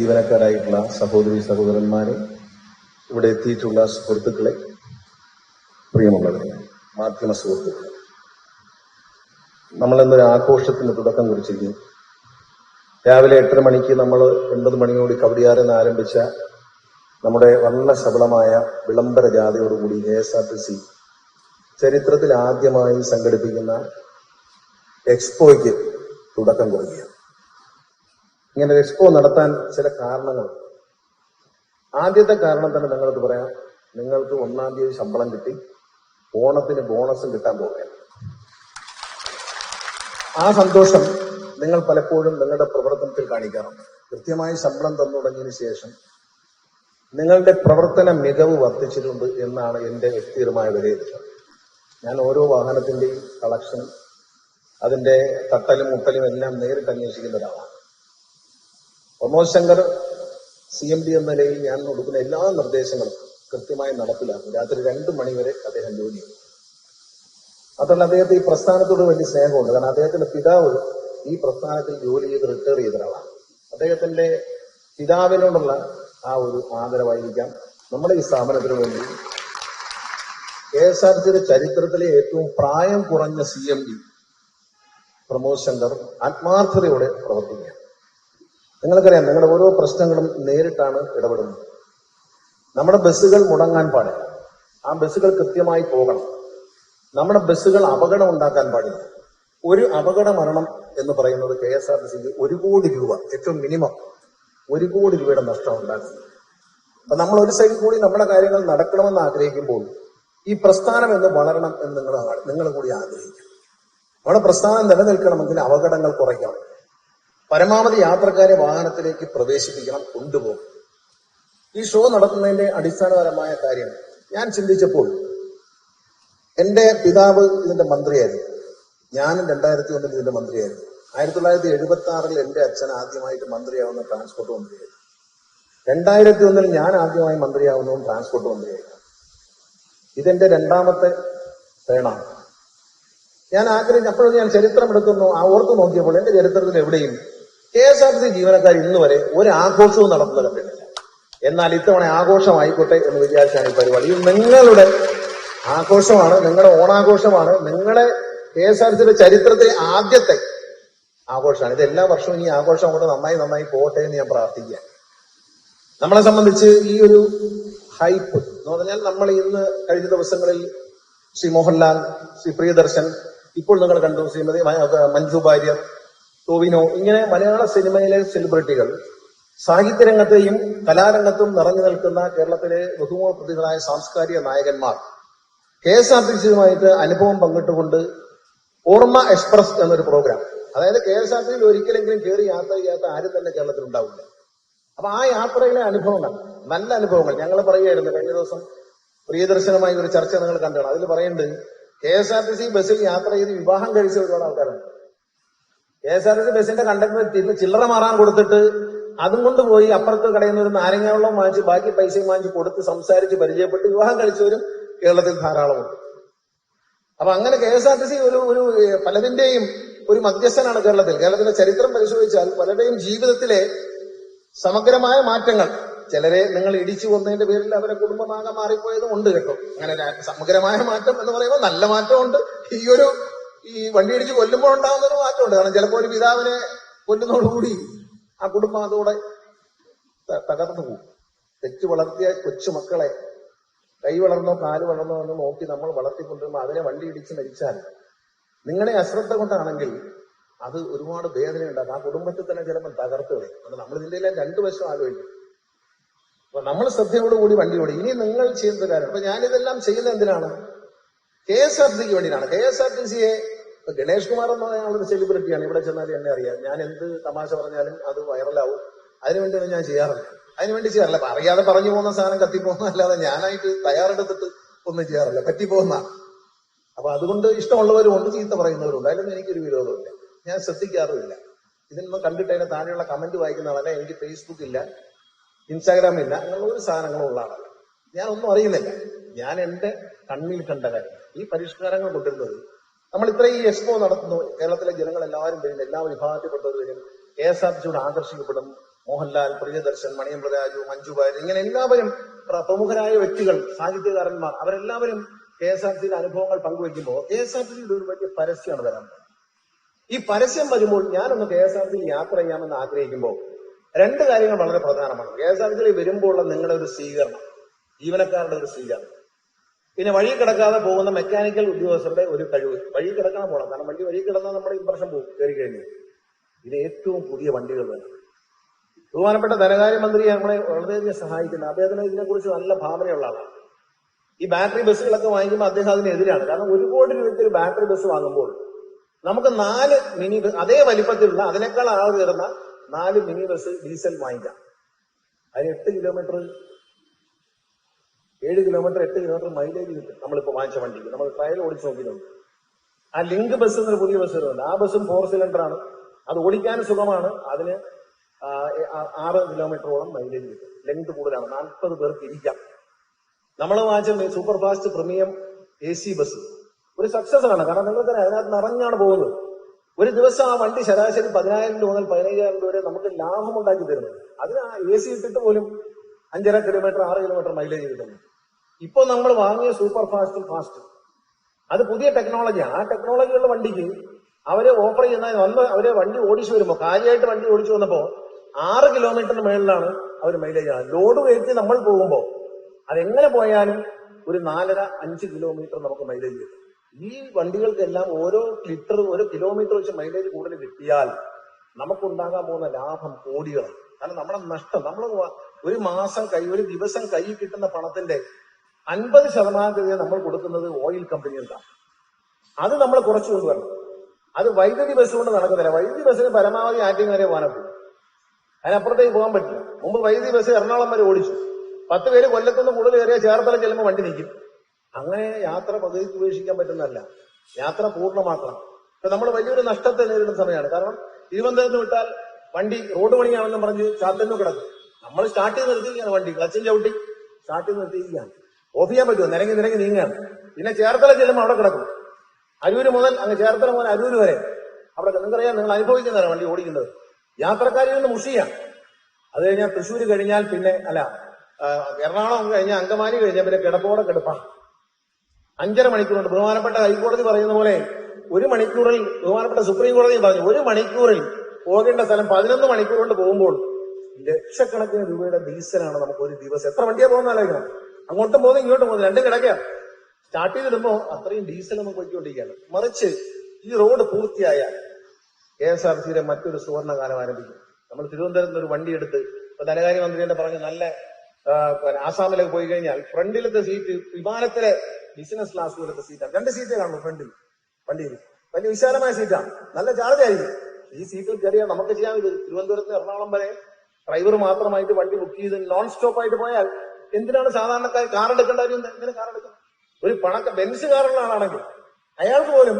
ജീവനക്കാരായിട്ടുള്ള സഹോദരി സഹോദരന്മാരെ ഇവിടെ എത്തിയിട്ടുള്ള സുഹൃത്തുക്കളെ പ്രിയമുള്ളവരെ മാധ്യമ സുഹൃത്തുക്കളെ. നമ്മൾ എന്നൊരു ആഘോഷത്തിന് തുടക്കം കുറിച്ചിരിക്കുന്നു. രാവിലെ എട്ടര മണിക്ക് നമ്മൾ ഒൻപത് മണിയോട് നിന്ന് ആരംഭിച്ച നമ്മുടെ വർണശബളമായ വിളംബര ജാഥയോടുകൂടി K S R T C ചരിത്രത്തിൽ ആദ്യമായി സംഘടിപ്പിക്കുന്ന എക്സ്പോയ്ക്ക് തുടക്കം കുറിക്കുകയാണ്. ഇങ്ങനെ എക്സ്പോ നടത്താൻ ചില കാരണങ്ങളുണ്ട് ആദ്യത്തെ കാരണം തന്നെ നിങ്ങൾക്ക് പറയാം നിങ്ങൾക്ക് ഒന്നാം തീയതി ശമ്പളം കിട്ടി ഓണത്തിന് ബോണസും കിട്ടാൻ പോവുകയാണ്. ആ സന്തോഷം നിങ്ങൾ പലപ്പോഴും നിങ്ങളുടെ പ്രവർത്തനത്തിൽ കാണിക്കാറുണ്ട്. കൃത്യമായി ശമ്പളം തന്നു തുടങ്ങിയതിനു ശേഷം നിങ്ങളുടെ പ്രവർത്തന മികവ് വർദ്ധിച്ചിട്ടുണ്ട് എന്നാണ് എന്റെ വ്യക്തിപരമായ വിലയിരുത്തൽ. ഞാൻ ഓരോ വാഹനത്തിന്റെയും കളക്ഷൻ അതിന്റെ തട്ടലും മുട്ടലും എല്ലാം നേരിട്ട് അന്വേഷിക്കുന്ന ഒരാളാണ്. Pramod Shankar C M D എന്ന നിലയിൽ ഞാൻ കൊടുക്കുന്ന എല്ലാ നിർദ്ദേശങ്ങളും കൃത്യമായി നടപ്പിലാക്കും. രാത്രി രണ്ടു മണിവരെ അദ്ദേഹം ജോലി മാത്രമല്ല അദ്ദേഹത്തെ ഈ പ്രസ്ഥാനത്തോട് വലിയ സ്നേഹമുണ്ട്. കാരണം അദ്ദേഹത്തിന്റെ പിതാവ് ഈ പ്രസ്ഥാനത്തിൽ ജോലി ചെയ്ത് റിട്ടയർ ചെയ്ത ഒരാളാണ് അദ്ദേഹത്തിന്റെ പിതാവിനോടുള്ള ആ ഒരു ആദരവായിരിക്കാം. നമ്മുടെ ഈ സ്ഥാപനത്തിന് വേണ്ടി കെ എസ് ആർ സിയുടെ ചരിത്രത്തിലെ ഏറ്റവും പ്രായം കുറഞ്ഞ C M D Pramod Shankar ആത്മാർത്ഥതയോടെ പ്രവർത്തിക്കുക നിങ്ങൾക്കറിയാം നിങ്ങളുടെ ഓരോ പ്രശ്നങ്ങളും നേരിട്ടാണ് ഇടപെടുന്നത്. നമ്മുടെ ബസ്സുകൾ മുടങ്ങാൻ പാടില്ല. ആ ബസ്സുകൾ കൃത്യമായി പോകണം. നമ്മുടെ ബസ്സുകൾ അപകടം ഉണ്ടാക്കാൻ പാടില്ല. ഒരു അപകട മരണം എന്ന് പറയുന്നത് കെ എസ് ആർ ടി സിക്ക് ഒരു കോടി രൂപ ഏറ്റവും മിനിമം ഒരു കോടി രൂപയുടെ നഷ്ടം ഉണ്ടാക്കുന്നത് അപ്പൊ നമ്മൾ ഒരു സൈഡിൽ കൂടി നമ്മുടെ കാര്യങ്ങൾ നടക്കണമെന്ന് ആഗ്രഹിക്കുമ്പോൾ ഈ പ്രസ്ഥാനം എന്ന് വളരണം എന്ന് നിങ്ങൾ നിങ്ങൾ കൂടി ആഗ്രഹിക്കും നമ്മുടെ പ്രസ്ഥാനം നിലനിൽക്കണമെങ്കിൽ അപകടങ്ങൾ കുറയ്ക്കണം. പരമാവധി യാത്രക്കാരെ വാഹനത്തിലേക്ക് പ്രവേശിപ്പിക്കണം കൊണ്ടുപോകും ഈ ഷോ നടത്തുന്നതിന്റെ അടിസ്ഥാനപരമായ കാര്യം ഞാൻ ചിന്തിച്ചപ്പോൾ എന്റെ പിതാവ് ഇതിന്റെ മന്ത്രിയായിരുന്നു. ഞാനും രണ്ടായിരത്തി ഒന്നിൽ ഇതിന്റെ മന്ത്രിയായിരുന്നു. ആയിരത്തി തൊള്ളായിരത്തി എഴുപത്തി ആറിൽ എന്റെ അച്ഛൻ ആദ്യമായിട്ട് മന്ത്രിയാവുന്ന ട്രാൻസ്പോർട്ട് മന്ത്രിയായിരുന്നു. രണ്ടായിരത്തി ഒന്നിൽ ഞാൻ ആദ്യമായി മന്ത്രിയാവുന്നതും ട്രാൻസ്പോർട്ട് മന്ത്രിയായിരുന്നു. ഇതെന്റെ രണ്ടാമത്തെ പേണാണ് ഞാൻ ആഗ്രഹിച്ച അപ്പോഴും ഞാൻ ചരിത്രം എടുക്കുന്നു ആ ഓർത്ത് നോക്കിയപ്പോൾ എന്റെ ചരിത്രത്തിൽ എവിടെയും K S R T C ജീവനക്കാർ ഇന്ന് വരെ ഒരു ആഘോഷവും നടത്തുന്നത് കണ്ടിട്ടില്ല എന്നാൽ ഇത്തവണ ആഘോഷമായിക്കോട്ടെ എന്ന് വിചാരിച്ചാണ് ഈ പരിപാടി. നിങ്ങളുടെ ആഘോഷമാണ് നിങ്ങളുടെ ഓണാഘോഷമാണ് നിങ്ങളുടെ കെ എസ് ആർ സിയുടെ ചരിത്രത്തിലെ ആദ്യത്തെ ആഘോഷമാണ്. ഇത് എല്ലാ വർഷവും ഈ ആഘോഷം അങ്ങോട്ട് നന്നായി നന്നായി പോട്ടെ എന്ന് ഞാൻ പ്രാർത്ഥിക്കുക നമ്മളെ സംബന്ധിച്ച് ഈ ഒരു ഹൈപ്പ് എന്ന് പറഞ്ഞാൽ നമ്മൾ ഇന്ന് കഴിഞ്ഞ ദിവസങ്ങളിൽ ശ്രീ മോഹൻലാൽ ശ്രീ പ്രിയദർശൻ ഇപ്പോൾ നിങ്ങൾ കണ്ടു ശ്രീമതി മഞ്ജു വാര്യർ ടോവിനോ ഇങ്ങനെ മലയാള സിനിമയിലെ സെലിബ്രിറ്റികൾ സാഹിത്യരംഗത്തെയും കലാരംഗത്തും നിറഞ്ഞു നിൽക്കുന്ന കേരളത്തിലെ ബഹുമുഖ പ്രതികളായ സാംസ്കാരിക നായകന്മാർ. കെ എസ് ആർ ടി സിയുമായിട്ട് അനുഭവം പങ്കിട്ടുകൊണ്ട് ഓർമ്മ എക്സ്പ്രസ് എന്നൊരു പ്രോഗ്രാം അതായത് കെ എസ് ആർ ടിയിൽ ഒരിക്കലെങ്കിലും കയറി യാത്ര ചെയ്യാത്ത ആരും തന്നെ കേരളത്തിൽ ഉണ്ടാവില്ല. അപ്പൊ ആ യാത്രയിലെ അനുഭവങ്ങൾ നല്ല അനുഭവങ്ങൾ. ഞങ്ങൾ പറയുമായിരുന്നു കഴിഞ്ഞ ദിവസം പ്രിയദർശനമായി ഒരു ചർച്ച നിങ്ങൾ കണ്ടാണ് അതിൽ പറയുന്നുണ്ട് K S R T C ബസ്സിൽ യാത്ര ചെയ്ത് വിവാഹം കഴിച്ച ഒരുപാട് ആൾക്കാരുണ്ട്. K S R T C ബസ്സിന്റെ കണ്ടക്ടർ തിരിഞ്ഞ് ചില്ലറ മാറാൻ കൊടുത്തിട്ട് അതും കൊണ്ട് പോയി അപ്പുറത്ത് കടയിൽ നിന്ന് ഒരു നാരങ്ങ വെള്ളം വാങ്ങിച്ച് ബാക്കി പൈസയും വാങ്ങിച്ച് കൊടുത്ത് സംസാരിച്ച് പരിചയപ്പെട്ട് വിവാഹം കഴിച്ചവരും കേരളത്തിൽ ധാരാളമുണ്ട്. അപ്പൊ അങ്ങനെ K S R T C ഒരു ഒരു പലതിന്റെയും ഒരു മധ്യസ്ഥനാണ് കേരളത്തിൽ. കേരളത്തിന്റെ ചരിത്രം പരിശോധിച്ചാൽ പലരുടെയും ജീവിതത്തിലെ സമഗ്രമായ മാറ്റങ്ങൾ ചിലരെ നിങ്ങൾ ഇടിച്ചു കൊന്നതിന്റെ പേരിൽ അവരെ കുടുംബമാകെ മാറിപ്പോയതും ഉണ്ട് കേട്ടോ. അങ്ങനെ സമഗ്രമായ മാറ്റം എന്ന് പറയുമ്പോൾ നല്ല മാറ്റമുണ്ട്. ഈ ഒരു ഈ വണ്ടി ഇടിച്ച് കൊല്ലുമ്പോൾ ഉണ്ടാകുന്ന ഒരു മാറ്റമുണ്ട്. കാരണം ചിലപ്പോൾ ഒരു പിതാവിനെ കൊല്ലുന്നതോടുകൂടി ആ കുടുംബം അതോടെ തകർന്നു പോകും. തെറ്റ് വളർത്തിയ കൊച്ചുമക്കളെ കൈ വളർന്നോ കാൽ വളർന്നോ എന്ന് നോക്കി നമ്മൾ വളർത്തിക്കൊണ്ടിരുമ്പോൾ അതിനെ വണ്ടി ഇടിച്ച് മരിച്ചാൽ നിങ്ങളെ അശ്രദ്ധ കൊണ്ടാണെങ്കിൽ അത് ഒരുപാട് വേദന ഉണ്ടാകും ആ കുടുംബത്തിൽ തന്നെ ചിലപ്പോൾ തകർത്ത് കളയും. നമ്മൾ ഇതിന്റെ രണ്ടു വശം ആലോചിക്കും. അപ്പൊ നമ്മൾ ശ്രദ്ധയോടുകൂടി വണ്ടി ഓടി. ഇനി നിങ്ങൾ ചെയ്യുന്നത് കാര്യം. അപ്പൊ ഞാനിതെല്ലാം ചെയ്യുന്ന എന്തിനാണ്? കെ എസ് ആർ ടിക്ക് വേണ്ടിയിട്ടാണ്. കെ എസ് ആർ ടി സിയെ ഇപ്പൊ ഗണേഷ് കുമാർ എന്ന് പറയുന്ന ആളൊരു സെലിബ്രിറ്റിയാണ് ഇവിടെ ചെന്നാൽ എന്നെ അറിയാം. ഞാൻ എന്ത് തമാശ പറഞ്ഞാലും അത് വൈറലാവും അതിനുവേണ്ടി ഞാൻ ചെയ്യാറില്ല. അതിനുവേണ്ടി ചെയ്യാറില്ല. അപ്പൊ അറിയാതെ പറഞ്ഞു പോകുന്ന സാധനം കത്തിപ്പോകുന്ന അല്ലാതെ ഞാനായിട്ട് തയ്യാറെടുത്തിട്ട് ഒന്നും ചെയ്യാറില്ല. പറ്റിപ്പോകുന്ന. അപ്പൊ അതുകൊണ്ട് ഇഷ്ടമുള്ളവരും ഉണ്ട് ചീത്ത പറയുന്നവരുണ്ട് അതിലൊന്നും എനിക്കൊരു വിരോധമില്ല. ഞാൻ ശ്രദ്ധിക്കാറുമില്ല. ഇതിനൊന്നും കണ്ടിട്ട് അതിന്റെ താഴെയുള്ള കമന്റ് വായിക്കുന്നതല്ല എനിക്ക് ഫേസ്ബുക്ക് ഇല്ല ഇൻസ്റ്റാഗ്രാം ഇല്ല അങ്ങനെയുള്ള ഒരു സാധനങ്ങളും ഉള്ള ആളല്ല. ഞാനൊന്നും അറിയുന്നില്ല. ഞാൻ എന്റെ കണ്ണിൽ കണ്ട കാര്യം. ഈ പരിഷ്കാരങ്ങൾ കൊണ്ടുവരുന്നത് നമ്മൾ ഇത്രയും ഈ എക്സ്പോ നടത്തുന്നു. കേരളത്തിലെ ജനങ്ങൾ എല്ലാവരും വരും എല്ലാ വിഭാഗത്തിൽപ്പെട്ടവർ വരും കെ എസ് ആർ ടിയോട് ആകർഷിക്കപ്പെടും. മോഹൻലാൽ പ്രിയദർശൻ മണിയമ്പ്ര രാജു മഞ്ജു വാര്യർ ഇങ്ങനെ എല്ലാവരും പ്രമുഖരായ വ്യക്തികൾ സാഹിത്യകാരന്മാർ അവരെല്ലാവരും കെ എസ് ആർ സിയിലെ അനുഭവങ്ങൾ പങ്കുവെക്കുമ്പോൾ കെ എസ് ആർ ടിയുടെ ഒരു വലിയ പരസ്യമാണ് വരാൻ ഈ പരസ്യം വരുമ്പോൾ ഞാനൊന്ന് കെ എസ് ആർ സിയിൽ യാത്ര ചെയ്യാമെന്ന് ആഗ്രഹിക്കുമ്പോൾ രണ്ട് കാര്യങ്ങൾ വളരെ പ്രധാനമാണ്. കെ എസ് ആർ സിയിൽ വരുമ്പോഴുള്ള നിങ്ങളുടെ ഒരു സ്വീകരണം ജീവനക്കാരുടെ ഒരു സ്വീകരണം. പിന്നെ വഴി കിടക്കാതെ പോകുന്ന മെക്കാനിക്കൽ ഉദ്യോഗസ്ഥരുടെ ഒരു കഴിവ്. വഴി കിടക്കണം പോകണം കാരണം വണ്ടി വഴി കിടന്നാൽ നമ്മുടെ ഇമ്പ്രഷൻ പോകും കയറി കഴിഞ്ഞു. ഇത് ഏറ്റവും പുതിയ വണ്ടികൾ വേണം. ബഹുമാനപ്പെട്ട ധനകാര്യമന്ത്രി നമ്മളെ വളരെയധികം സഹായിക്കുന്നു. അദ്ദേഹത്തിന് ഇതിനെക്കുറിച്ച് നല്ല ഭാവനയുള്ള ആളാണ്. ഈ ബാറ്ററി ബസ്സുകളൊക്കെ വാങ്ങിക്കുമ്പോൾ അദ്ദേഹം അതിനെതിരാണ് കാരണം ഒരു കോടി രൂപയ്ക്ക് ഒരു ബാറ്ററി ബസ് വാങ്ങുമ്പോൾ നമുക്ക് നാല് മിനി ബസ് അതേ വലിപ്പത്തിലുള്ള അതിനേക്കാൾ ആൾ കയറുന്ന നാല് മിനി ബസ് ഡീസൽ വാങ്ങിക്കാം. അതിന് എട്ട് കിലോമീറ്റർ ഏഴ് കിലോമീറ്റർ എട്ട് കിലോമീറ്റർ മൈലേജ് കിട്ടും. നമ്മളിപ്പോ വാങ്ങിച്ച വണ്ടിക്ക്. നമ്മൾ ട്രയൽ ഓടിച്ച് നോക്കിയിട്ടുണ്ട്. ആ ലിങ്ക് ബസ് എന്നൊരു പുതിയ ബസ് വരുന്നുണ്ട്. ആ ബസ്സും ഫോർ സിലിണ്ടർ ആണ്. അത് ഓടിക്കാൻ സുഖമാണ്. അതിന് ആറ് കിലോമീറ്ററോളം മൈലേജ് കിട്ടും. ലെങ്ത് കൂടുതലാണ്. നാൽപ്പത് പേർക്ക് ഇരിക്കാം. നമ്മൾ വാങ്ങിച്ച super fast premium A C bus ഒരു സക്സസ് ആണ്. കാരണം നിങ്ങൾ തന്നെ അതിനകത്ത് നിറഞ്ഞാണ് പോകുന്നത്. ഒരു ദിവസം ആ വണ്ടി ശരാശരി പതിനായിരം രൂപ മുതൽ പതിനയ്യായിരം രൂപ വരെ നമുക്ക് ലാഭം ഉണ്ടാക്കി തരുന്നത് അതിന് ആ എ സി ഇട്ടിട്ട് പോലും അഞ്ചര കിലോമീറ്റർ ആറ് കിലോമീറ്റർ മൈലേജ് കിട്ടുന്നു ഇപ്പൊ നമ്മൾ വാങ്ങിയ സൂപ്പർ ഫാസ്റ്റ് ഫാസ്റ്റ് അത് പുതിയ ടെക്നോളജിയാണ് ആ ടെക്നോളജിയുള്ള വണ്ടിക്ക് അവരെ ഓഫർ ചെയ്യുന്ന വന്ന് അവരെ വണ്ടി ഓടിച്ചു വരുമ്പോൾ കാര്യമായിട്ട് വണ്ടി ഓടിച്ചു വന്നപ്പോ ആറ് കിലോമീറ്ററിന് മേളിലാണ് അവർ മൈലേജ് ആണ് ലോഡ് കയറ്റി നമ്മൾ പോകുമ്പോൾ അതെങ്ങനെ പോയാലും ഒരു നാലര അഞ്ച് കിലോമീറ്റർ നമുക്ക് മൈലേജ് കിട്ടും. ഈ വണ്ടികൾക്കെല്ലാം ഓരോ ലിറ്റർ ഓരോ കിലോമീറ്റർ വെച്ച് മൈലേജ് കൂടുതൽ കിട്ടിയാൽ നമുക്കുണ്ടാകാൻ പോകുന്ന ലാഭം കോടികളാണ്. കാരണം നമ്മുടെ നഷ്ടം നമ്മൾ ഒരു മാസം കൈ ഒരു ദിവസം കൈ കിട്ടുന്ന പണത്തിന്റെ അൻപത് ശതമാനം തുക നമ്മൾ കൊടുക്കുന്നത് ഓയിൽ കമ്പനികൾക്കാണ്. അത് നമ്മൾ കുറച്ചു കൊണ്ടുവരണം അത് വൈദ്യുതി ബസ് കൊണ്ട് നടക്കുന്നില്ല വൈദ്യുതി ബസ്സിന് പരമാവധി ആറ്റിങ് വരെ പറ്റും അതിനപ്പുറത്തേക്ക് പോകാൻ പറ്റില്ല. മുമ്പ് വൈദ്യുതി ബസ് എറണാകുളം വരെ ഓടിച്ചു. പത്ത് പേര് കൊല്ലത്തുനിന്ന് കൂടുതൽ കയറിയ ചേർത്തല ചെല്ലുമ്പോൾ വണ്ടി നിൽക്കും. അങ്ങനെ യാത്ര പകുതിക്ക് ഉപേക്ഷിക്കാൻ പറ്റുന്നതല്ല. യാത്ര പൂർണമാക്കണം. ഇപ്പൊ നമ്മൾ വലിയൊരു നഷ്ടത്തെ നേരിടുന്ന സമയമാണ്. കാരണം തിരുവനന്തപുരത്ത് വിട്ടാൽ വണ്ടി റോഡ് പണിയാണെന്നും പറഞ്ഞ് ചാത്തന്നു കിടക്കും. നമ്മൾ സ്റ്റാർട്ട് ചെയ്ത് നിർത്തിയിരിക്കുകയാണ് വണ്ടി. ക്ലച്ചും ചവിട്ടി സ്റ്റാർട്ട് ചെയ്ത് നിർത്തിയിരിക്കുകയാണ്. ഓഫ് ചെയ്യാൻ പറ്റുമോ നിരങ്ങി നിരങ്ങി നീങ്ങാണ് പിന്നെ ചേർത്തല ചെല്ലുമ്പോൾ അവിടെ കിടക്കും. അരൂര് മുതൽ അങ്ങ് ചേർത്തല മുതൽ അരൂര് വരെ. അവിടെ നിങ്ങൾക്കറിയാം നിങ്ങൾ അനുഭവിക്കുന്നതാണ് വണ്ടി ഓടിക്കുന്നത്. യാത്രക്കാരിൽ നിന്ന് മുഷിയാണ് അത് കഴിഞ്ഞാൽ തൃശ്ശൂർ കഴിഞ്ഞാൽ പിന്നെ അല്ല എറണാകുളം കഴിഞ്ഞാൽ അങ്കമാലി കഴിഞ്ഞാൽ പിന്നെ കിടപ്പോടെ കിടപ്പാണ് അഞ്ചര മണിക്കൂറുണ്ട്. ബഹുമാനപ്പെട്ട ഹൈക്കോടതി പറയുന്ന പോലെ ഒരു മണിക്കൂറിൽ ബഹുമാനപ്പെട്ട സുപ്രീം കോടതി പറഞ്ഞു ഒരു മണിക്കൂറിൽ പോകേണ്ട സ്ഥലം പതിനൊന്ന് മണിക്കൂർ കൊണ്ട് പോകുമ്പോൾ ലക്ഷക്കണക്കിന് രൂപയുടെ ഡീസലാണ് നമുക്ക് ഒരു ദിവസം. എത്ര വണ്ടിയാ പോകുന്ന ആലോചിക്കണം. അങ്ങോട്ടും പോകുന്നു ഇങ്ങോട്ടും പോകുന്നു. രണ്ടും കിടക്കാം. സ്റ്റാർട്ട് ചെയ്തിടുമ്പോ അത്രയും ഡീസൽ നമുക്ക് പോയിക്കൊണ്ടിരിക്കുകയാണ്. മറിച്ച് ഈ റോഡ് പൂർത്തിയായാൽ കെ എസ് ആർ സിയുടെ മറ്റൊരു സുവർണകാലം ആരംഭിക്കും. നമ്മൾ തിരുവനന്തപുരത്ത് നിന്ന് ഒരു വണ്ടി എടുത്ത് ഇപ്പൊ ധനകാര്യമന്ത്രി തന്നെ പറഞ്ഞു നല്ല ആസാമിലേക്ക് പോയി കഴിഞ്ഞാൽ ഫ്രണ്ടിലത്തെ സീറ്റ് വിമാനത്തിലെ ബിസിനസ് ക്ലാസ് പോലത്തെ സീറ്റാണ്. രണ്ട് സീറ്റേ കാണുള്ളൂ ഫ്രണ്ടിൽ. വണ്ടിയിൽ. വലിയ വിശാലമായ സീറ്റാണ് നല്ല ചാർജ് ആയിരിക്കും. ഈ സീറ്റിൽ കയറിയാൽ നമുക്ക് ചെയ്യാൻ ഇത് തിരുവനന്തപുരത്ത് എറണാകുളം വരെ ഡ്രൈവർ മാത്രമായിട്ട് വണ്ടി ബുക്ക് ചെയ്ത് നോൺ സ്റ്റോപ്പ് ആയിട്ട് പോയാൽ എന്തിനാണ് സാധാരണക്കാർ കാർ എടുക്കേണ്ട കാര്യം? എന്തിനാ കാർ എടുക്കുന്നത്? ഒരു പണക്ക ബെൻസ് കാറുള്ള ആളാണെങ്കിൽ അയാൾക്ക് പോലും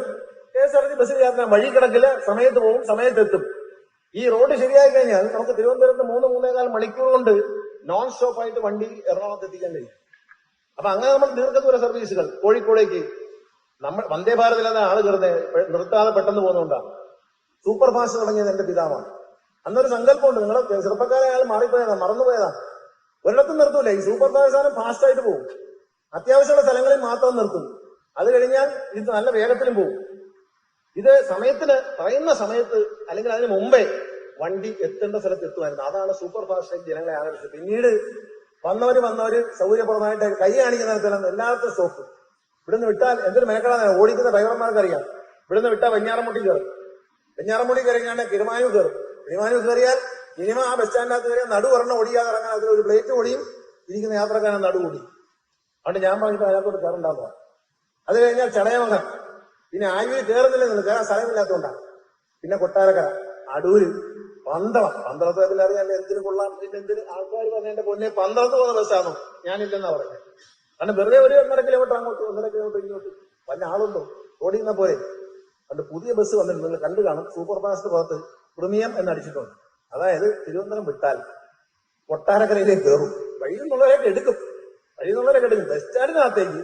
കെ എസ് ആർ ടി ബസ്സിൽ യാത്ര വഴി കിടക്കില്ല സമയത്ത് പോകും സമയത്ത് എത്തും. ഈ റോഡ് ശരിയായി കഴിഞ്ഞാൽ നമുക്ക് തിരുവനന്തപുരത്ത് മൂന്ന് മൂന്നേകാൽ മണിക്കൂർ കൊണ്ട് നോൺ സ്റ്റോപ്പ് ആയിട്ട് വണ്ടി എറണാകുളത്ത് എത്തിക്കാൻ കഴിയും. അപ്പൊ അങ്ങനെ നമ്മൾ ദീർഘദൂര സർവീസുകൾ കോഴിക്കോടേക്ക് നമ്മൾ വന്ദേ ഭാരതിലാണ് ആൾ കയറുന്നത് നിർത്താതെ പെട്ടെന്ന് പോകുന്നുണ്ടാണ് സൂപ്പർ ഫാസ്റ്റ് തുടങ്ങിയത് എന്റെ പിതാവാണ്. അന്നൊരു സങ്കല്പമുണ്ട്. നിങ്ങൾ ചെറുപ്പക്കാരെ അയാൾ മാറിപ്പോയതാണ് മറന്നുപോയതാണ് ഒരിടത്തും നിർത്തൂല. ഈ സൂപ്പർ ഫാസ്റ്റ് സാധനം ഫാസ്റ്റ് ആയിട്ട് പോകും അത്യാവശ്യമുള്ള സ്ഥലങ്ങളിൽ മാത്രം നിർത്തും. അത് കഴിഞ്ഞാൽ ഇത് നല്ല വേഗത്തിലും പോകും ഇത് സമയത്തിന് പറയുന്ന സമയത്ത് അല്ലെങ്കിൽ അതിന് മുമ്പേ വണ്ടി എത്തേണ്ട സ്ഥലത്ത് എത്തുമായിരുന്നു. അതാണ് സൂപ്പർ ഫാസ്റ്റ് ജനങ്ങളെ ആകർഷിച്ചത്. പിന്നീട് വന്നവര് വന്നവര് സൗകര്യപ്രദമായിട്ട് കൈ കാണിക്കുന്ന സ്ഥലം എല്ലായിടത്തും സ്റ്റോപ്പ് ഇവിടുന്ന് വിട്ടാൽ എന്തൊരു മേഖല ഓടിക്കുന്ന ഡ്രൈവർമാർക്ക് അറിയാം. ഇവിടുന്ന് വിട്ടാൽ വെഞ്ഞാറമുട്ടി കയറും. വെഞ്ഞാറമുട്ടി കയറിയാണ് കിരുമാനൂർ കയറും. കിരുമാനൂർ കയറിയാൽ മിനിമം ആ ബസ് സ്റ്റാൻഡിനകത്ത് വരെ നടു പറഞ്ഞ ഓടിയാതെ ഇറങ്ങാൻ അതിൽ ഒരു പ്ലേറ്റ് ഓടിയും ഇരിക്കുന്ന യാത്രക്കാരൻ നടു ഓടി. അതുകൊണ്ട് ഞാൻ പറഞ്ഞിട്ട് അതിനകത്തോട്ട് കയറുണ്ടാവുക അത് കഴിഞ്ഞാൽ ചടയമംഗം പിന്നെ ആയുവിൽ കയറുന്നില്ലെന്ന് കയറാൻ സ്ഥലമില്ലാത്തതുകൊണ്ടാണ് പിന്നെ കൊട്ടാരക്കര. അടൂര്. പന്തളം. പന്തളത്തെ പിന്നെ അറിയാൻ എന്തിനു കൊള്ളാം? പിന്നെ എന്തിന്? ആൾക്കാർ പറഞ്ഞ എന്റെ പൊന്നെ പന്തളത്ത് പോകുന്ന ബസ്സാണോ ഞാനില്ലെന്നാ പറഞ്ഞത്. കാരണം വെറുതെ ഒരു ഒന്നര കിലോമീറ്റർ അങ്ങോട്ട് ഒന്നര കിലോമീറ്റർ ഇങ്ങോട്ട്. വല്ല ആളുണ്ടോ? ഓടിയുന്ന പോലെ. അതുകൊണ്ട് പുതിയ ബസ് വന്നിട്ടുണ്ട്. കണ്ടു കാണും. സൂപ്പർ ഫാസ്റ്റ് ഭാഗത്ത് പ്രീമിയം എന്നടിച്ചിട്ടുണ്ട് അതായത് തിരുവനന്തപുരം വിട്ടാൽ കൊട്ടാരക്കരയിലേക്ക് കയറും വഴിയിൽ നിന്നുള്ളവരൊക്കെ എടുക്കും. വഴിയിൽ നിന്നുള്ളവരൊക്കെ എടുക്കും. ബസ് സ്റ്റാൻഡിനകത്തേക്ക്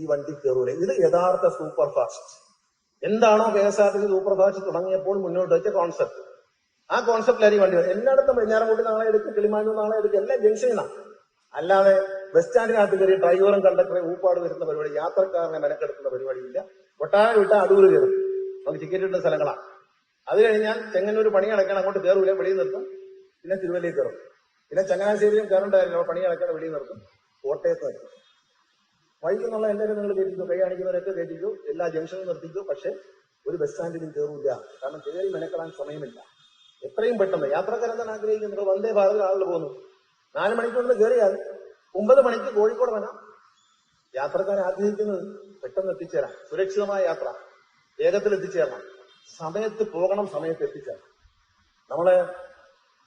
ഈ വണ്ടി കയറൂല ഇത് യഥാർത്ഥ സൂപ്പർ ഫാസ്റ്റ് എന്താണോ K S R T C super fast തുടങ്ങിയപ്പോൾ മുന്നോട്ട് വെച്ച കോൺസെപ്റ്റ് ആ കോൺസെപ്റ്റിലായിരിക്കും വണ്ടി വരും എല്ലായിടത്തും വെഞ്ഞാറമൂട്ടി നാളെ എടുക്കും കിളിമാനൂർ നാളെ എടുക്കും. എല്ലാം ജംഗ്ഷനാണ് അല്ലാതെ ബസ് സ്റ്റാൻഡിനകത്ത് കയറി ഡ്രൈവറും കണ്ടക്ടറെ ഊപ്പാട് വരുന്ന പരിപാടി യാത്രക്കാരനെ മെനക്കെടുക്കുന്ന പരിപാടിയില്ല. കൊട്ടാരം വിട്ടാൽ അടൂർ കയറും നമുക്ക് ടിക്കറ്റ് ഇട്ട സ്ഥലങ്ങളാണ്. അത് കഴിഞ്ഞാൽ ചെങ്ങന്നൂർ പണി അടക്കാൻ അങ്ങോട്ട് കയറൂല വെളിയിൽ നിർത്തും. പിന്നെ തിരുവല്ലയിൽ കയറും പിന്നെ ചങ്ങനാശ്ശേരിയും കയറുണ്ടായിരുന്നു പണി അടക്കാൻ വെളിയിൽ നിർത്തും. കോട്ടയത്ത് നിർത്തും. വഴിക്കുന്നുള്ള എല്ലാവരും നിങ്ങൾ കയറ്റിക്കോ കൈ കാണിക്കുന്നവരൊക്കെ കയറ്റിക്കോ എല്ലാ ജംഗ്ഷനും നിർത്തിക്കും പക്ഷെ ഒരു ബസ് സ്റ്റാൻഡിലും കയറൂല കാരണം കയറി മെനക്കെടാൻ സമയമില്ല. എത്രയും പെട്ടെന്ന് യാത്രക്കാരെന്താണ് ആഗ്രഹിക്കുന്നത് വന്ദേ ഭാരത് ആളുകൾ പോകുന്നു. നാല് മണിക്കൂറിന് കയറിയാൽ ഒമ്പത് മണിക്ക് കോഴിക്കോട് വരാം. യാത്രക്കാർ ആഗ്രഹിക്കുന്നത് പെട്ടെന്ന് എത്തിച്ചേരാം. സുരക്ഷിതമായ യാത്ര. വേഗത്തിൽ എത്തിച്ചേരണം. സമയത്ത് പോകണം സമയത്ത് എത്തിച്ചേരണം. നമ്മൾ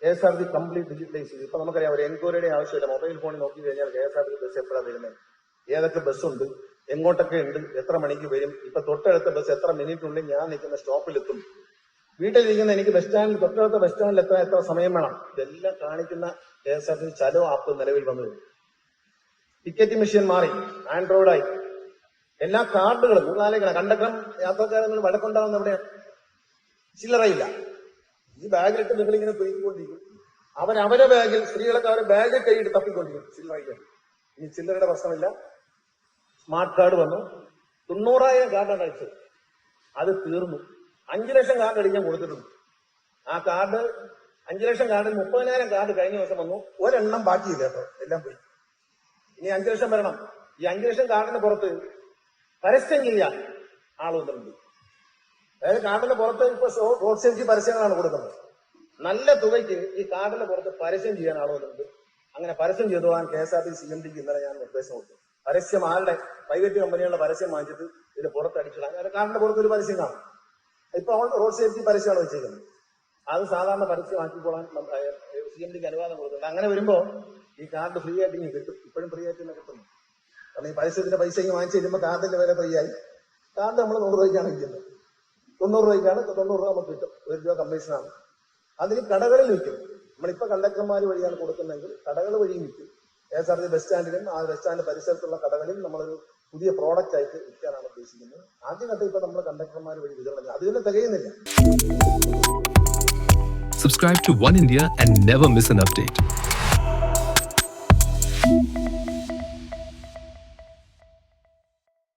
K S R T complete digitalise ചെയ്തു. ഇപ്പൊ നമുക്കറിയാം ഒരു എൻക്വയറിയുടെ ആവശ്യമില്ല. മൊബൈൽ ഫോണിൽ നോക്കി കഴിഞ്ഞാൽ K S R T bus എപ്പോഴാണ് വരുന്നത്? ഏതൊക്കെ ബസ്സുണ്ട്? എങ്ങോട്ടൊക്കെ ഉണ്ട്? എത്ര മണിക്ക് വരും? ഇപ്പൊ തൊട്ടടുത്ത ബസ് എത്ര മിനിറ്റ് ഉണ്ട് ഞാൻ നിൽക്കുന്ന സ്റ്റോപ്പിൽ സ്റ്റോപ്പിലെത്തും വീട്ടിലിരിക്കുന്ന എനിക്ക് ബസ് സ്റ്റാൻഡിൽ തൊട്ടടുത്ത ബസ് സ്റ്റാൻഡിൽ എത്ര എത്ര സമയം വേണം? ഇതെല്ലാം കാണിക്കുന്ന K S R T Chalo app നിലവിൽ വന്നു. ടിക്കറ്റ് മെഷീൻ മാറി. ആൻഡ്രോയിഡായി. എല്ലാ കാർഡുകളും മൂന്നാലേക്കാണ് കണ്ടക്ടറും യാത്രക്കാരും വഴക്കുണ്ടാവുന്ന എവിടെയാണ് ചില്ലറയില്ല. ഈ ബാഗിലിട്ട് നിങ്ങൾ ഇങ്ങനെ പെയ്തുകൊണ്ടിരിക്കും അവൻ അവരെ ബാഗിൽ സ്ത്രീകളൊക്കെ അവരെ ബാഗിൽ കൈയിട്ട് തപ്പിക്കൊണ്ടിരിക്കും. ചില്ലറയില്ല ഇനി ചില്ലറയുടെ പ്രശ്നമില്ല. സ്മാർട്ട് കാർഡ് വന്നു. തൊണ്ണൂറായിരം കാർഡാണ് അടിച്ചത് അത് തീർന്നു. അഞ്ചു ലക്ഷം കാർഡ് അടിക്കാൻ കൊടുത്തിട്ടുണ്ട്. ആ കാർഡ് അഞ്ചു ലക്ഷം കാർഡിൽ മുപ്പതിനായിരം കാർഡ് കഴിഞ്ഞ ദിവസം വന്നു. ഒരെണ്ണം ബാക്കിയില്ല കേട്ടോ. എല്ലാം പോയി. ഇനി അഞ്ചു ലക്ഷം വരണം. ഈ അഞ്ചു ലക്ഷം കാർഡിന് പുറത്ത് പരസ്യം ചെയ്യാൻ ആൾ വന്നിട്ടുണ്ട്. അതായത് കാർഡിന് പുറത്ത് ഇപ്പൊ റോഡ് സേഫ്റ്റി പരസ്യങ്ങളാണ് കൊടുക്കുന്നത്. നല്ല തുകയ്ക്ക് ഈ കാർഡിന് പുറത്ത് പരസ്യം ചെയ്യാൻ ആളുകളുണ്ട്. അങ്ങനെ പരസ്യം ചെയ്തു പോകാൻ K S R T C M ഡിക്ക് ഇന്നലെ ഞാൻ നിർദ്ദേശം കൊടുത്തു. പരസ്യം ആളുടെ പ്രൈവറ്റ് കമ്പനികളുടെ പരസ്യം വാങ്ങിച്ചിട്ട് ഇത് പുറത്ത് അടിച്ചിടാൻ അങ്ങനെ കാറിന്റെ പുറത്ത് ഒരു പരസ്യം കാണും. ഇപ്പൊ റോഡ് സേഫ്റ്റി പരസ്യമാണ് വെച്ചേക്കുന്നത്. അത് സാധാരണ പരസ്യമാക്കിക്കോളാൻ സി എം ഡിക്ക് അനുവാദം കൊടുക്കുന്നുണ്ട്. അങ്ങനെ വരുമ്പോ ഈ കാർഡ് ഫ്രീ ആയിട്ട് ഇനി കിട്ടും. ഇപ്പോഴും ഫ്രീ ആയിട്ട് തന്നെ കിട്ടുന്നു. കാരണം ഈ പരസ്യത്തിന്റെ പൈസ ഇങ്ങനെ വാങ്ങിച്ചു കഴിയുമ്പോൾ കാർഡിന്റെ വില ഫ്രീ ആയി കാർഡ് നമ്മൾ നൂറ് രൂപയ്ക്കാണ് വിൽക്കുന്നത് തൊണ്ണൂറ് രൂപയ്ക്കാണ് തൊണ്ണൂറ് രൂപ നമുക്ക് കിട്ടും. ഒരു രൂപ കമ്മീഷനാണ് അതിന് കടകളിൽ വിൽക്കും. നമ്മളിപ്പോ കണ്ടക്ടർമാർ വഴിയാണ് കൊടുക്കുന്നതെങ്കിൽ കടകൾ വഴിയും വിൽക്കും. K S R T bus സ്റ്റാൻഡിലും ആ ബസ് സ്റ്റാൻഡ് പരിസരത്തുള്ള കടകളിൽ നമ്മളൊരു പുതിയ പ്രോഡക്റ്റ് ആയിട്ട് വിൽക്കാനാണ് ഉദ്ദേശിക്കുന്നത്. ആദ്യഘട്ടം ഇപ്പൊ നമ്മൾ കണ്ടക്ടർമാർ വഴി വിതരണം. അത് തന്നെ തികയുന്നില്ല. Subscribe to One India and never miss an update.